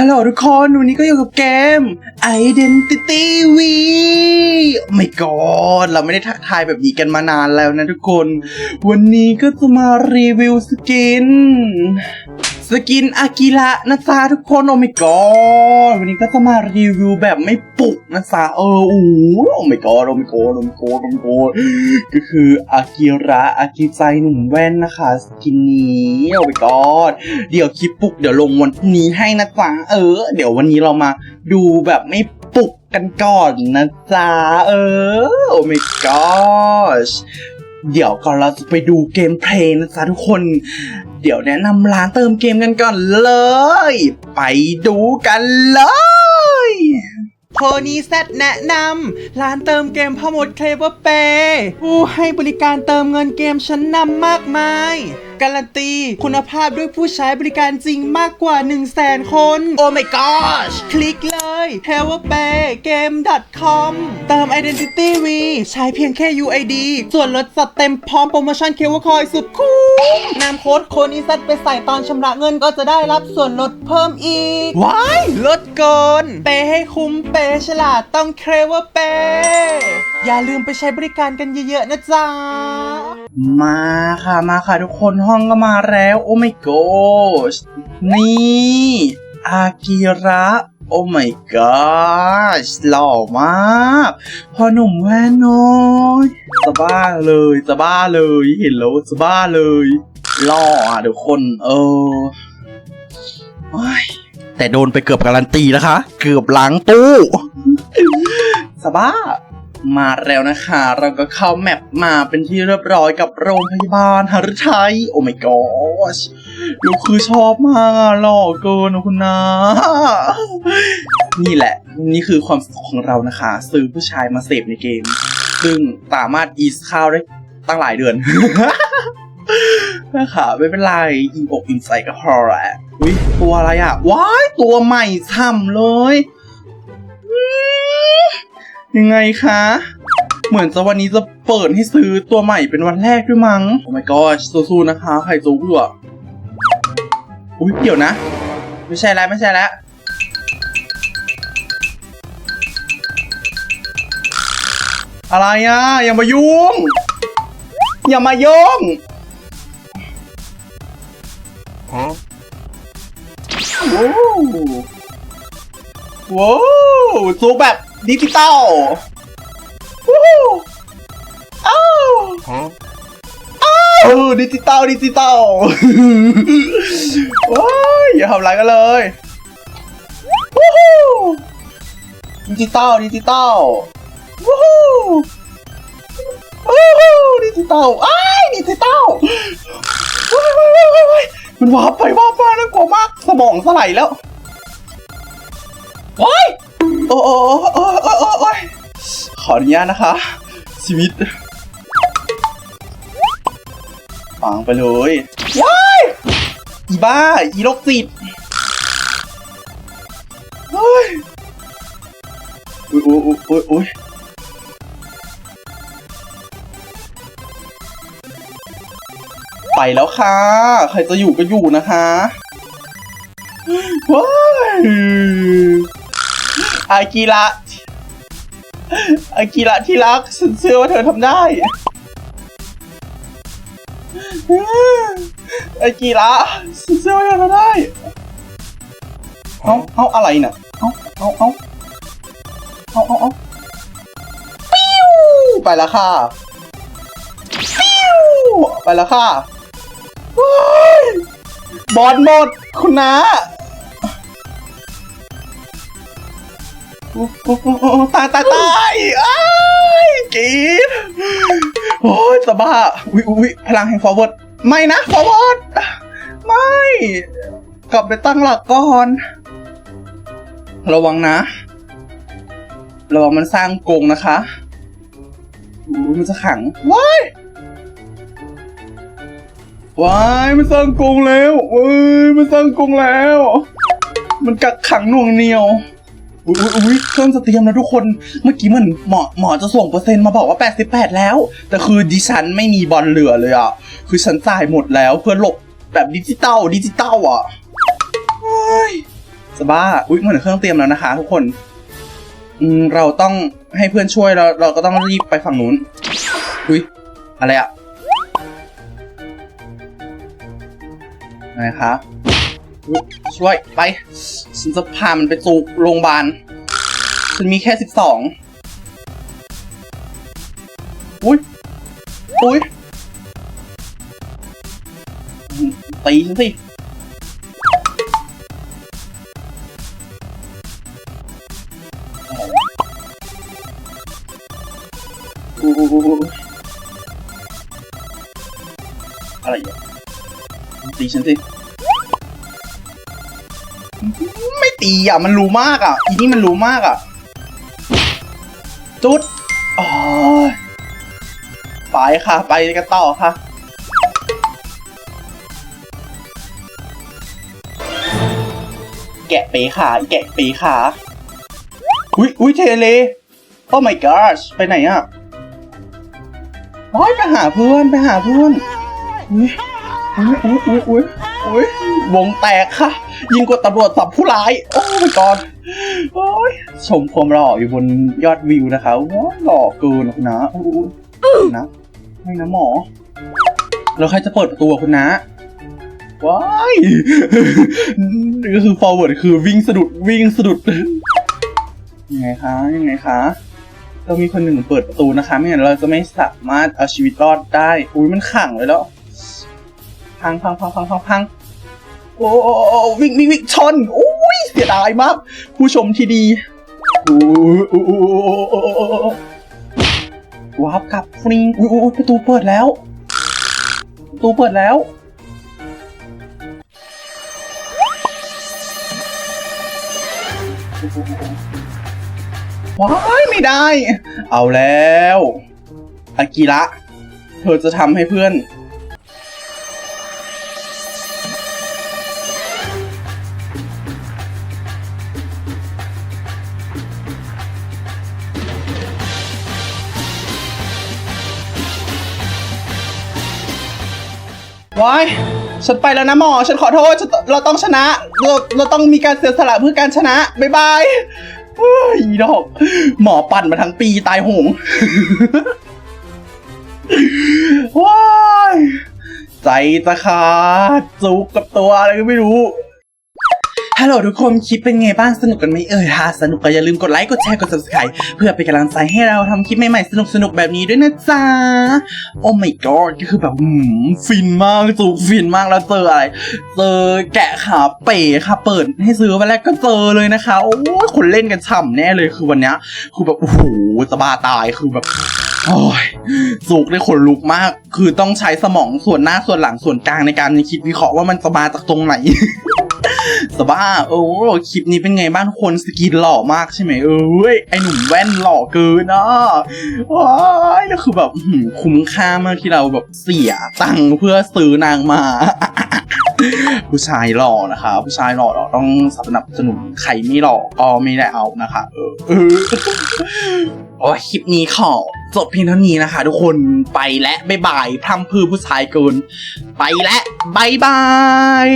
ฮัลโหลทุกคนวันนี้ก็อยู่กับเกม Identity V ไม่กอดเราไม่ได้ทักทายแบบนี้กันมานานแล้วนะทุกคน วันนี้ก็จะมารีวิวสกิน สกินอากิระนะจ๊ะทุกคนโอ้ไม่กอดวันนี้ก็จะมารีวิวแบบไม่ปุกนะจ๊ะเออโอ้โหโอ้ไม่กอดโอ้ไม่กอดโอ้ไม่กอดโอ้ไม่กอดก็คืออากิระอากิใจหนุ่มแว่นนะคะสกินนี้โอ้ไม่กอดเดี๋ยวคลิปปลุกเดี๋ยวลงวันนี้ให้นะจ๊ะเออ เดี๋ยววันนี้เรามาดูแบบไม่ปลุกกันก่อนนะจ๊ะเออโอ้ my gosh เดี๋ยวก่อนเราจะไปดูเกมเพลย์นะจ๊ะทุกคน เดี๋ยวแนะนำร้านเติมเกมกันก่อนเลย ไปดูกันเลยโทนี่แซดแนะนำร้านเติมเกมพ่อมดเคลเวอร์เปผู้ให้บริการเติมเงินเกมชั้นนำมากมาย การันตี คุณภาพด้วยผู้ใช้บริการจริงมากกว่า 1 0 0 0 0แสนคน โอ้ my gosh คลิกเลย h e l p e r p a y game com เติม identity v ใช้เพียงแค่ UID ส่วนลดจัดเต็มพร้อมโปรโมชั่นเคเวอร์คอยสุดคุ้มนำโค้ดโคนิซัตไปใส่ตอนชำระเงินก็จะได้รับส่วนลดเพิ่มอีก ว้ายลดเกินเปย์ให้คุ้มเปย์ฉลาดต้องเคลเวอร์เปย์อย่าลืมไปใช้บริการกันเยอะๆนะจ๊ะ มาค่ะมาค่ะทุกคนห้องก็มาแล้ว โอ้ my gosh นี่อากิระโอ้ my gosh หล่อมาก พอหนุ่มแว่นน้อยจะบ้าเลยจะบ้าเลย เห็นแล้วจะบ้าเลยหล่ออะทุกคน เออแต่โดนไปเกือบการันตีนะคะ เกือบล้างตู้สบ้า มาแล้วนะคะ เราก็เข้าแมปมาเป็นที่เรียบร้อยกับโรงพยาบาลหฤทัยโอ้ my gosh ลูกคือชอบมากหล่อเกินนะคุณนะ นี่แหละ นี่คือความสุขของเรานะคะ ซื้อผู้ชายมาเสพในเกม ซึ่งสามารถอีสข้าวได้ตั้งหลายเดือนนะคะไม่เป็นไรอิ่มอกอิ่มใจก็พอแหละอุ้ยตัวอะไรอะ ว้าย ตัวใหม่ช่ำเลย ยังไงคะ เหมือนจะวันนี้จะเปิดให้ซื้อตัวใหม่เป็นวันแรกด้วยมั้ง โอ้ my god สู้ๆนะคะใครจู้อะอุ้ยเดี๋ยวนะ ไม่ใช่แล้วไม่ใช่แล้วอะไรอะ อย่ามายุ่ง อย่ามายุ่ง Huh? ว้าวว้าวซูแบบ ดิจิตอลว้าวอ้าว Huh? เออดิจิตอลดิจิตอลว้ายอย่าทำอะไรกันเลยว้าวดิจิตอลดิจิตอลว้าวว้าวดิจิตอลอ้ายดิจิตอลว้ายว้ายว้ายว้ายว้ายมันวาบไปวาบมาน่ากลัวมาก สมองสลายแล้วว้ายโอ้โอ้โอ้โอ้โอ้โอ้ยข ออนุญาตนะคะ ชีวิตฟังไปเลยว้ายอีบ้า อีโรคจิตเฮ้ยอุ้ยอุ้ยอุ้ยอุ้ยอุ้ยไปแล้วค่ะ ใครจะอยู่ก็อยู่นะคะว้ายอากิระ อากิระที่รักฉันเชื่อว่าเธอทำได้ไอ้กีฬาเชื่อว่าเราได้ เอาเอาอะไรน่ะ เอาเอาเอาเอาเอาเอาปิ้วไปแล้วค่ะปิ้วไปแล้วค่ะว้ายบอลหมดคุณนะ ตายตายตายอ้ายกรีดโอ้ยสบ้าอุ้ยอุ้ยพลังแห่ง forward ไม่นะ forward ไม่ กลับไปตั้งหลักก่อน ระวังนะ ระวังมันสร้างกงนะคะอุ้ยมันจะขังว้ายว้ายมันสร้างกงแล้วเว้ยมันสร้างกงแล้ว มันกักขังหน่วงเหนียว อุ้ยอุ้ยเครื่องสเตรียมนะทุกคน เมื่อกี้มันหมอหมอจะส่งเปอร์เซ็นต์มาบอกว่า 88 แล้ว แต่คือดิฉันไม่มีบอลเหลือเลยอะ คือฉันจ่ายหมดแล้วเพื่อหลบแบบดิจิตอลดิจิตอลอะเฮ้ยสบ้า อุ้ยเหมือนเครื่องเตรียมแล้วนะคะ ทุกคนอืมเราต้องให้เพื่อนช่วยเราเราก็ต้องรีบไปฝั่งนู้น อุ้ยอะไรอะอะไรคะ ช่วยไป ฉันจะพามันไปสู่โรงพยาบาล ฉันมีแค่สิบสองอุ้ยอุ้ยตีฉันสิอะไรอะตีฉันสิ ไม่ตีอะ มันรู้มากอะ อีนี่มันรู้มากอะ จุดอ๋อไปค่ะ ไปกันต่อค่ะแกะป๋ขาแกะป๋ขา อุ้ยอุ้ยเทเลโอ้ my gosh ไปไหนอะว้ายไปหาเพื่อน ไปหาเพื่อน อุ้ยอุ้ยอุ้ยอุ้ยอุ้ย วงแตกค่ะ ยิงกว่าตำรวจจับผู้ร้าย โอ้ my god โอ้ยชมความหล่ออยู่บนยอดวิวนะคะว้าหล่อเกินหรอกนะอู้นะไม่นะหมอ แล้วใครจะเปิดประตูอะคุณนะว้ายนี่ก็คือ forward คือวิ่งสะดุดวิ่งสะดุด ยังไงคะยังไงคะเรามีคนหนึ่งเปิดประตูนะคะ ไม่งั้นเราจะไม่สามารถเอาชีวิตรอดได้ อุ้ยมันขังไว้แล้ว พังพังพังพังพังพัง โอ้วิ่งวิ่งวิ่งชนอุ้ยเสียดายมาก ผู้ชมที่ดีว้าวกลับฟริงอุ้ยประตูเปิดแล้ว ประตูเปิดแล้วว้ายไม่ได้ เอาแล้วอากิระ เธอจะทำให้เพื่อน ว้ายฉันไปแล้วนะหมอ ฉันขอโทษฉันเราต้องชนะ เราเราต้องมีการเสียสละเพื่อการชนะ บ๊ายบายเฮ้ยอีดอก หมอปั่นมาทั้งปีตายหงว้ายใจตะขาดจุกกับตัวอะไรก็ไม่รู้ ฮัลโหลทุกคนคลิปเป็นไงบ้างสนุกกันไหมเอ่ยถ้าสนุกก็อย่าลืมกดไลค์กดแชร์กด subscribe เพื่อเป็นกำลังใจให้เราทำคลิปใหม่ๆ สนุกๆ แบบนี้ด้วยนะจ๊ะ โอ้ my god ก็คือแบบหืมฟินมากจุกฟินมากแล้วเจออะไร เจอแกะขาเป๋ค่ะ เปิดให้ซื้อไปแล้วก็เจอเลยนะคะ โอ้คนเล่นกันฉ่ำแน่เลยคือวันนี้คือแบบโอ้โหจะบ้าตายคือแบบโอ้ยสุกได้ขนลุกมาก คือต้องใช้สมองส่วนหน้าส่วนหลังส่วนกลางในการคิดวิเคราะห์ว่ามันจะมาจากตรงไหน สบ้าโอ้คลิปนี้เป็นไงบ้างทุกคนสกินหล่อมากใช่ไหมเอ้ยไอหนุ่มแว่นหล่อเกินอะว้ายแล้วคือแบบคุ้มค่ามากที่เราแบบเสียตังค์เพื่อซื้อนางมาผู้ชายหล่อนะคะผู้ชายหล่อเราต้องสนับสนุนใครไม่หล่อก็ไม่ได้เอานะคะเออเออโอ้คลิปนี้ขอจบเพียงเท่านี้นะคะ ทุกคนไปและบ๊ายบายพร่ำพือผู้ชายเกิน ไปและบ๊ายบาย